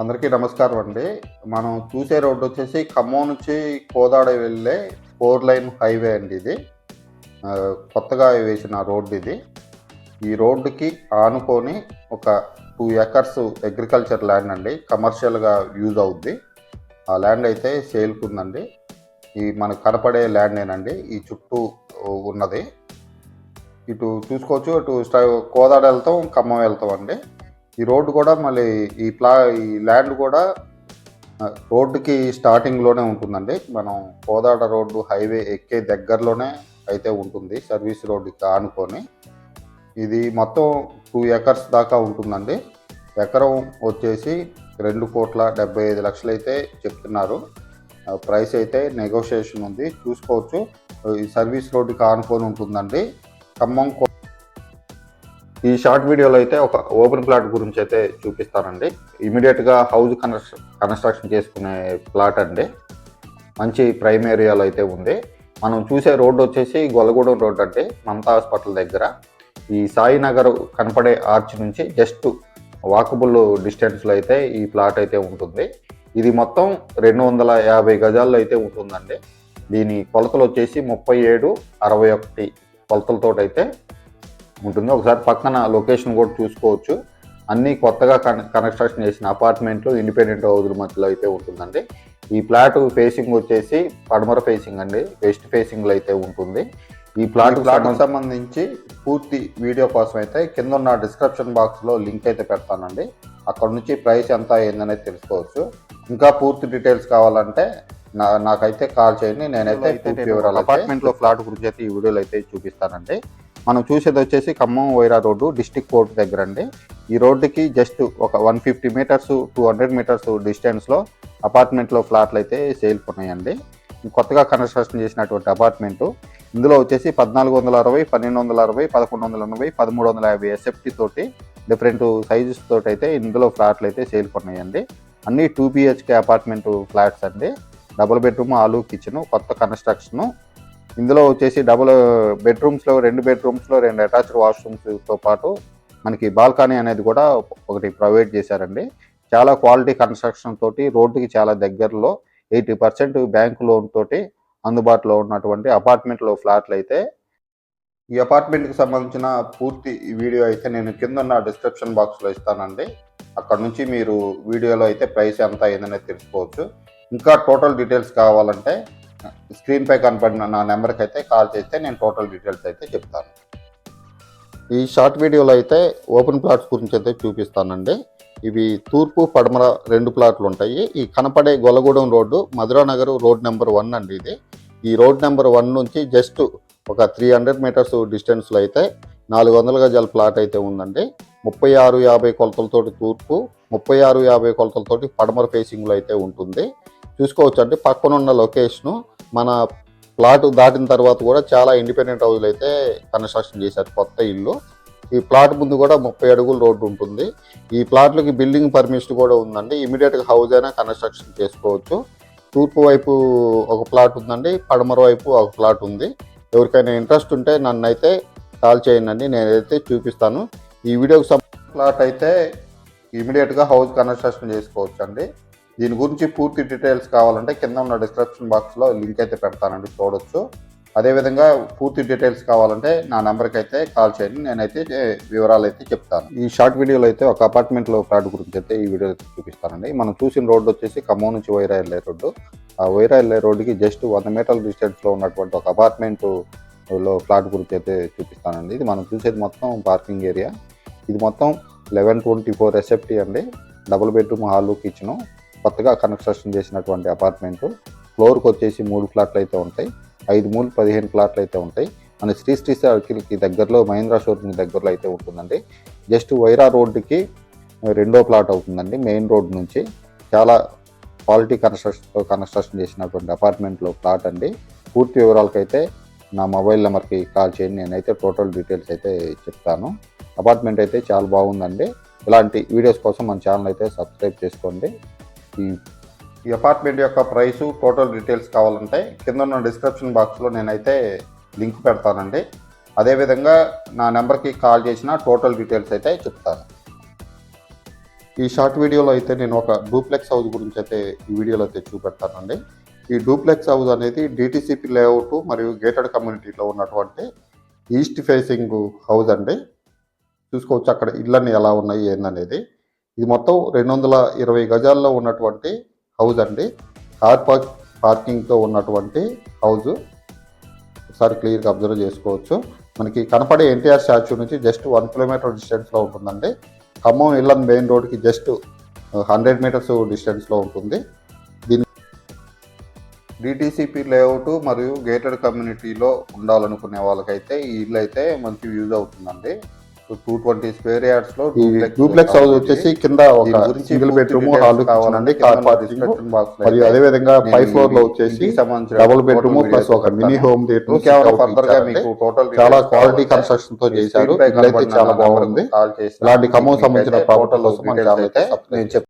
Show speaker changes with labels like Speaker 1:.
Speaker 1: అందరికీ నమస్కారం అండి. మనం చూసే రోడ్డు వచ్చేసి ఖమ్మం నుంచి కోదాడ వెళ్ళే ఫోర్ లైన్ హైవే అండి ఇది. కొత్తగా వేసిన రోడ్డు ఇది. ఈ రోడ్డుకి ఆనుకొని ఒక టూ ఎకర్స్ అగ్రికల్చర్ ల్యాండ్ అండి. కమర్షియల్గా యూజ్ అవుద్ది. ఆ ల్యాండ్ అయితే సేల్కి ఉందండి. ఈ మనకు కనపడే ల్యాండేనండి ఈ చుట్టూ ఉన్నది. ఇటు చూసుకోవచ్చు ఇటు కోదాడ వెళ్తాం ఖమ్మం వెళ్తాం అండి. ఈ రోడ్డు కూడా మళ్ళీ ఈ ప్లా ఈ ల్యాండ్ కూడా రోడ్డుకి స్టార్టింగ్లోనే ఉంటుందండి. మనం కోదాడ రోడ్డు హైవే ఎక్కే దగ్గరలోనే అయితే ఉంటుంది సర్వీస్ రోడ్డుకి ఆనుకొని. ఇది మొత్తం టూ ఎకర్స్ దాకా ఉంటుందండి. ఎకరం వచ్చేసి రెండు కోట్ల డెబ్బై ఐదు లక్షలు అయితే చెప్తున్నారు ప్రైస్ అయితే నెగోషియేషన్ ఉంది. చూసుకోవచ్చు. ఈ సర్వీస్ రోడ్డుకి ఆనుకొని ఉంటుందండి. ఖమ్మం కో- ఈ షార్ట్ వీడియోలో అయితే ఒక ఓపెన్ ప్లాట్ గురించి అయితే చూపిస్తానండి. ఇమీడియట్గా హౌస్ కన్స్ట్రక్షన్ కన్స్ట్రక్షన్ చేసుకునే ప్లాట్ అండి. మంచి ప్రైమ్ ఏరియాలో అయితే ఉంది. మనం చూసే రోడ్డు వచ్చేసి గొల్లగూడెం రోడ్ అండి మమతా హాస్పిటల్ దగ్గర. ఈ సాయినగర్ కనపడే ఆర్చ్ నుంచి జస్ట్ వాకబుల్ డిస్టెన్స్లో అయితే ఈ ప్లాట్ అయితే ఉంటుంది. ఇది మొత్తం రెండు వందల యాభై గజాల్లో అయితే ఉంటుందండి. దీని కొలతలు వచ్చేసి ముప్పై ఏడు అరవై ఒకటి కొలతలతో అయితే ఉంటుంది. ఒకసారి పక్కన లొకేషన్ కూడా చూసుకోవచ్చు. అన్నీ కొత్తగా కన్ కన్స్ట్రక్షన్ చేసిన అపార్ట్మెంట్లు ఇండిపెండెంట్ హౌజుల మధ్యలో అయితే ఉంటుందండి. ఈ ప్లాట్ ఫేసింగ్ వచ్చేసి పడమర ఫేసింగ్ అండి వెస్ట్ ఫేసింగ్లో అయితే ఉంటుంది. ఈ ప్లాట్ ప్లాట్ సంబంధించి పూర్తి వీడియో కోసం అయితే కింద ఉన్న డిస్క్రిప్షన్ బాక్స్లో లింక్ అయితే పెడతానండి. అక్కడ నుంచి ప్రైస్ ఎంత అయిందనేది తెలుసుకోవచ్చు. ఇంకా పూర్తి డీటెయిల్స్ కావాలంటే నా నాకైతే కాల్ చేయండి. నేనైతే పూర్తి వివరాలు అపార్ట్మెంట్లో ఫ్లాట్ గురించి అయితే ఈ వీడియోలో అయితే చూపిస్తానండి. మనం చూసేది వచ్చేసి Khammam Wyra road district court దగ్గర అండి ఈ రోడ్డుకి జస్ట్ ఒక one fifty metres two hundred metres డిస్టెన్స్లో అపార్ట్మెంట్లో ఫ్లాట్లు అయితే సేల్కి ఉన్నాయండి కొత్తగా కన్స్ట్రక్షన్ చేసినటువంటి అపార్ట్మెంటు. ఇందులో వచ్చేసి పద్నాలుగు వందల అరవై పన్నెండు వందల అరవై పదకొండు వందల ఎనభై పదమూడు వందల యాభై ఎస్ఎఫ్టీ తోటి డిఫరెంట్ సైజెస్ తోటి అయితే ఇందులో ఫ్లాట్లు అయితే సేల్కి ఉన్నాయండి అన్ని టూ బిహెచ్కే అపార్ట్మెంట్ ఫ్లాట్స్ అండి. డబుల్ బెడ్రూమ్ ఆలు కిచెను కొత్త కన్స్ట్రక్షను. ఇందులో వచ్చేసి డబుల్ బెడ్రూమ్స్లో రెండు బెడ్రూమ్స్లో రెండు అటాచ్డ్ వాష్రూమ్స్తో పాటు మనకి బాల్కనీ అనేది కూడా ఒకటి ప్రొవైడ్ చేశారండి. చాలా క్వాలిటీ కన్స్ట్రక్షన్ తోటి రోడ్డుకి చాలా దగ్గరలో ఎయిటీ పర్సెంట్ బ్యాంక్ లోన్ తోటి అందుబాటులో ఉన్నటువంటి అపార్ట్మెంట్లో ఫ్లాట్లు అయితే. ఈ అపార్ట్మెంట్కి సంబంధించిన పూర్తి వీడియో అయితే నేను కింద ఉన్న డిస్క్రిప్షన్ బాక్స్లో ఇస్తానండి. అక్కడ నుంచి మీరు వీడియోలో అయితే ప్రైస్ ఎంత అయిందనేది తెలుసుకోవచ్చు. ఇంకా టోటల్ డీటెయిల్స్ కావాలంటే స్క్రీన్ పై కనపడిన నా నెంబర్కి అయితే కాల్ చేస్తే నేను టోటల్ డీటెయిల్స్ అయితే చెప్తాను. ఈ షార్ట్ వీడియోలో అయితే ఓపెన్ ప్లాట్స్ గురించి అయితే చూపిస్తానండి. ఇవి తూర్పు పడమర రెండు ప్లాట్లు ఉంటాయి. ఈ కనపడే Gollagudem road Madhuranagar road number one అండి ఇది. ఈ రోడ్ నెంబర్ వన్ నుంచి జస్ట్ ఒక త్రీ హండ్రెడ్ మీటర్స్ డిస్టెన్స్లో అయితే నాలుగు వందల గజాల ప్లాట్ అయితే ఉందండి. ముప్పై ఆరు యాభై కొలతలతోటి తూర్పు ముప్పై ఆరు యాభై కొలతలతోటి పడమర ఫేసింగ్లో అయితే ఉంటుంది. చూసుకోవచ్చు అంటే పక్కన ఉన్న లొకేషను మన ప్లాట్ దాటిన తర్వాత కూడా చాలా ఇండిపెండెంట్ హౌస్లు అయితే కన్స్ట్రక్షన్ చేశారు కొత్త ఇల్లు. ఈ ప్లాట్ ముందు కూడా ముప్పై అడుగుల రోడ్డు ఉంటుంది. ఈ ప్లాట్లకి బిల్డింగ్ పర్మిషన్ కూడా ఉందండి. ఇమీడియట్గా హౌస్ అయినా కన్స్ట్రక్షన్ చేసుకోవచ్చు. తూర్పు వైపు ఒక ప్లాట్ ఉందండి. పడమర వైపు ఒక ప్లాట్ ఉంది. ఎవరికైనా ఇంట్రెస్ట్ ఉంటే నన్ను అయితే కాల్ చేయండి. నేనైతే చూపిస్తాను. ఈ వీడియోకి సంబంధించిన ప్లాట్ అయితే ఇమీడియట్గా హౌస్ కన్స్ట్రక్షన్ చేసుకోవచ్చు అండి దీని గురించి పూర్తి డీటెయిల్స్ కావాలంటే కింద ఉన్న డిస్క్రిప్షన్ బాక్స్లో లింక్ అయితే పెడతానండి చూడొచ్చు. అదేవిధంగా పూర్తి డీటెయిల్స్ కావాలంటే నా నెంబర్కి అయితే కాల్ చేయండి నేనైతే వివరాలు అయితే చెప్తాను. ఈ షార్ట్ వీడియోలో అయితే ఒక అపార్ట్మెంట్లో ఫ్లాట్ గురించి అయితే ఈ వీడియో అయితే చూపిస్తానండి. మనం చూసిన రోడ్డు వచ్చేసి ఖమ్మం నుంచి వైరా వెళ్ళే రోడ్డు. ఆ వైరా వెళ్ళే రోడ్డుకి జస్ట్ వంద మీటర్ల డిస్టెన్స్లో ఉన్నటువంటి ఒక అపార్ట్మెంట్లో ఫ్లాట్ గురించి అయితే చూపిస్తానండి. ఇది మనం చూసేది మొత్తం పార్కింగ్ ఏరియా ఇది మొత్తం లెవెన్ ట్వంటీ ఫోర్ ఎస్ఎఫ్టీ అండి. డబుల్ బెడ్రూమ్ హాలు కిచెను కొత్తగా కన్స్ట్రక్షన్ చేసినటువంటి అపార్ట్మెంటు ఫ్లోర్కి వచ్చేసి మూడు ఫ్లాట్లు అయితే ఉంటాయి. ఐదు మూడు పదిహేను ఫ్లాట్లు అయితే ఉంటాయి. మన శ్రీ శ్రీ సర్కిల్కి దగ్గరలో మహేంద్ర షోరూమ్ దగ్గరలో అయితే ఉంటుందండి. జస్ట్ వైరా రోడ్డుకి రెండో ప్లాట్ అవుతుందండి మెయిన్ రోడ్ నుంచి. చాలా క్వాలిటీ కన్స్ట్రక్షన్తో కన్స్ట్రక్షన్ చేసినటువంటి అపార్ట్మెంట్లో ప్లాట్ అండి. పూర్తి వివరాలకైతే నా మొబైల్ నెంబర్కి కాల్ చేయండి. నేనైతే టోటల్ డీటెయిల్స్ అయితే చెప్తాను. అపార్ట్మెంట్ అయితే చాలా బాగుందండి. ఇలాంటి వీడియోస్ కోసం మన ఛానల్ అయితే సబ్స్క్రైబ్ చేసుకోండి. ఈ అపార్ట్మెంట్ యొక్క ప్రైసు టోటల్ డీటెయిల్స్ కావాలంటే కింద ఉన్న డిస్క్రిప్షన్ బాక్స్లో నేనైతే లింక్ పెడతానండి. అదేవిధంగా నా నెంబర్కి కాల్ చేసిన టోటల్ డీటెయిల్స్ అయితే చెప్తాను. ఈ షార్ట్ వీడియోలో అయితే నేను ఒక డూప్లెక్స్ హౌస్ గురించి అయితే ఈ వీడియోలో అయితే చూపెడతానండి. ఈ డూప్లెక్స్ హౌస్ అనేది డిటీసీపీ లేఅవుట్ మరియు గేటెడ్ కమ్యూనిటీలో ఉన్నటువంటి ఈస్ట్ ఫేసింగ్ హౌస్ అండి. చూసుకోవచ్చు అక్కడ ఇళ్ళని ఎలా ఉన్నాయి ఏందనేది. ఇది మొత్తం రెండు వందల ఇరవై గజాల్లో ఉన్నటువంటి హౌజ్ అండి. కార్ పార్క్ పార్కింగ్తో ఉన్నటువంటి హౌస్ ఒకసారి క్లియర్గా అబ్జర్వ్ చేసుకోవచ్చు. మనకి కనపడే ఎన్టీఆర్ స్టాచ్యూ నుంచి జస్ట్ వన్ కిలోమీటర్ డిస్టెన్స్లో ఉంటుందండి. ఖమ్మం ఇల్లన్ మెయిన్ రోడ్కి జస్ట్ హండ్రెడ్ మీటర్స్ డిస్టెన్స్లో ఉంటుంది. దీని డిటీసీపీ లేఅవుట్ మరియు గేటెడ్ కమ్యూనిటీలో ఉండాలనుకునే వాళ్ళకైతే ఈ ఇల్లు అయితే మంచి యూజ్ అవుతుందండి. టూ ట్వంటీ స్క్వేర్ యార్డ్స్లో డూప్లెక్స్ హౌస్ వచ్చేసి కింద ఒక సింగిల్ బెడ్రూమ్ హాల్ కావాలండి కార్ పార్కింగ్ మరియు అదే విధంగా పై ఫ్లోర్లో వచ్చేసి డబుల్ బెడ్రూమ్ ప్లస్ ఒక మినీ హోమ్ థియేటర్ ఫర్దర్గా మీకు టోటల్ చాలా క్వాలిటీ కన్స్ట్రక్షన్తో చేశారు. చాలా బాగుంది. ఇలాంటి ఖమ్మం సంబంధించిన ప్రాపర్టీల కోసం అయితే